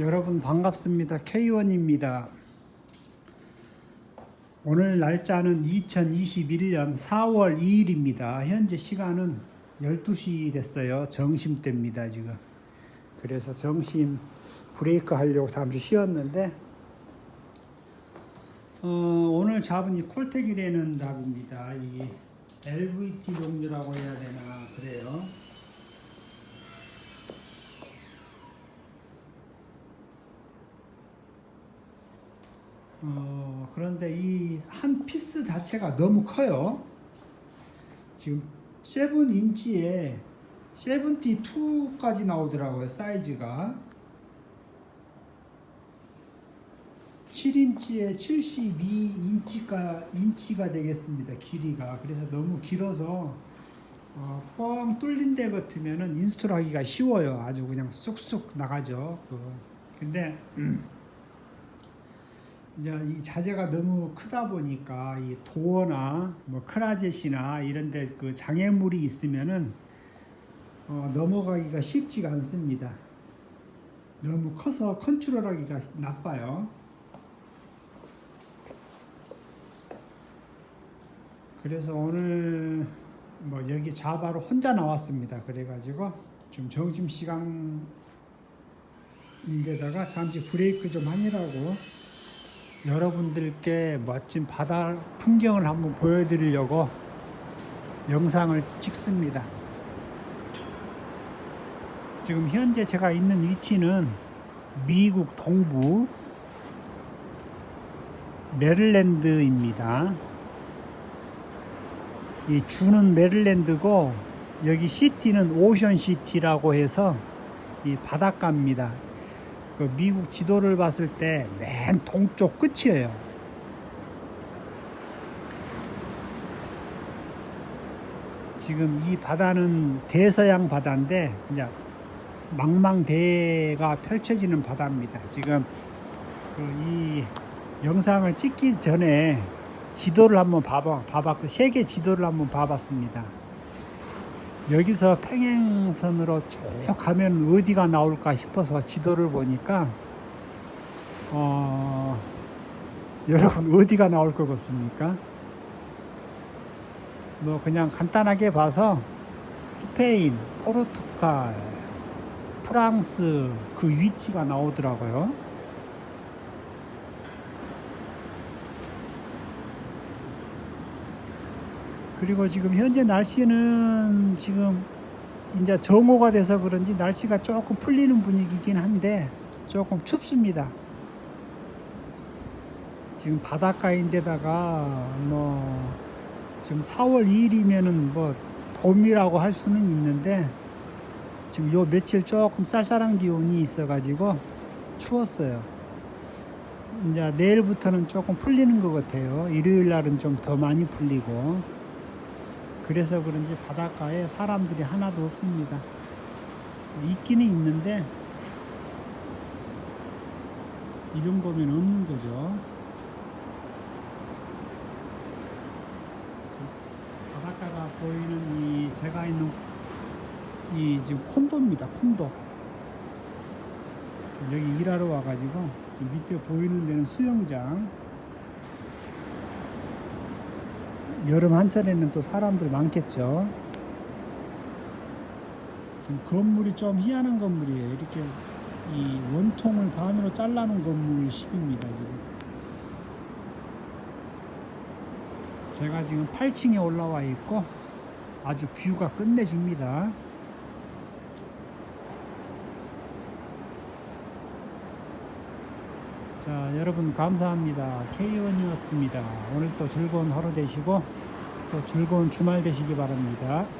여러분 반갑습니다. K1입니다. 오늘 날짜는 2021년 4월 2일입니다. 현재 시간은 12시 됐어요. 점심 때입니다, 지금. 그래서 점심 브레이크 하려고 잠시 쉬었는데 어, 오늘 잡은 이 콜텍이라는 잡입니다. 이 LVT 종류라고 해야 되나 그래요. 어, 그런데 이 한 피스 자체가 너무 커요. 지금 7인치에 72까지 나오더라고요, 사이즈가. 7인치에 72인치가 인치가 되겠습니다. 길이가. 그래서 너무 길어서 어, 뻥 뚫린 데 같으면은 인스톨 하기가 쉬워요. 아주 그냥 쑥쑥 나가죠. 그. 근데 음, 이제 이 자재가 너무 크다 보니까 이 도어나 뭐 크라젯이나 이런데 그 장애물이 있으면은 어, 넘어가기가 쉽지가 않습니다. 너무 커서 컨트롤하기가 나빠요. 그래서 오늘 뭐 여기 자바로 혼자 나왔습니다. 그래가지고 좀 점심 시간인데다가 잠시 브레이크 좀 하느라고 여러분들께 멋진 바다 풍경을 한번 보여드리려고 영상을 찍습니다. 지금 현재 제가 있는 위치는 미국 동부 메릴랜드입니다. 이 주는 메릴랜드고 여기 시티는 오션 시티라고 해서 이 바닷가입니다. 그 미국 지도를 봤을 때 맨 동쪽 끝이에요. 지금 이 바다는 대서양 바다인데 이제 망망대해가 펼쳐지는 바다입니다. 지금 그이 영상을 찍기 전에 지도를 한번 봐봐, 봐봐, 그 세계 지도를 한번 봐봤습니다. 여기서 평행선으로 쭉 가면 어디가 나올까 싶어서 지도를 보니까 어, 여러분 어디가 나올 것 같습니까? 뭐 그냥 간단하게 봐서 스페인, 포르투갈, 프랑스 그 위치가 나오더라고요. 그리고 지금 현재 날씨는 지금 이제 정오가 돼서 그런지 날씨가 조금 풀리는 분위기긴 한데 조금 춥습니다. 지금 바닷가인데다가 뭐 지금 4월 2일이면은 뭐 봄이라고 할 수는 있는데 지금 요 며칠 조금 쌀쌀한 기온이 있어가지고 추웠어요. 이제 내일부터는 조금 풀리는 것 같아요. 일요일 날은 좀 더 많이 풀리고 그래서 그런지 바닷가에 사람들이 하나도 없습니다. 있기는 있는데 이 정도면 없는 거죠. 바닷가가 보이는 이 제가 있는 이 지금 콘도입니다. 콘도. 여기 일하러 와가지고 지금 밑에 보이는 데는 수영장. 여름 한철에는 또 사람들 많겠죠. 지금 건물이 좀 희한한 건물이에요. 이렇게 이 원통을 반으로 잘라놓은 건물식입니다. 지금. 제가 지금 8층에 올라와 있고 아주 뷰가 끝내줍니다. 자, 여러분 감사합니다. K1이었습니다. 오늘 또 즐거운 하루 되시고 또 즐거운 주말 되시기 바랍니다.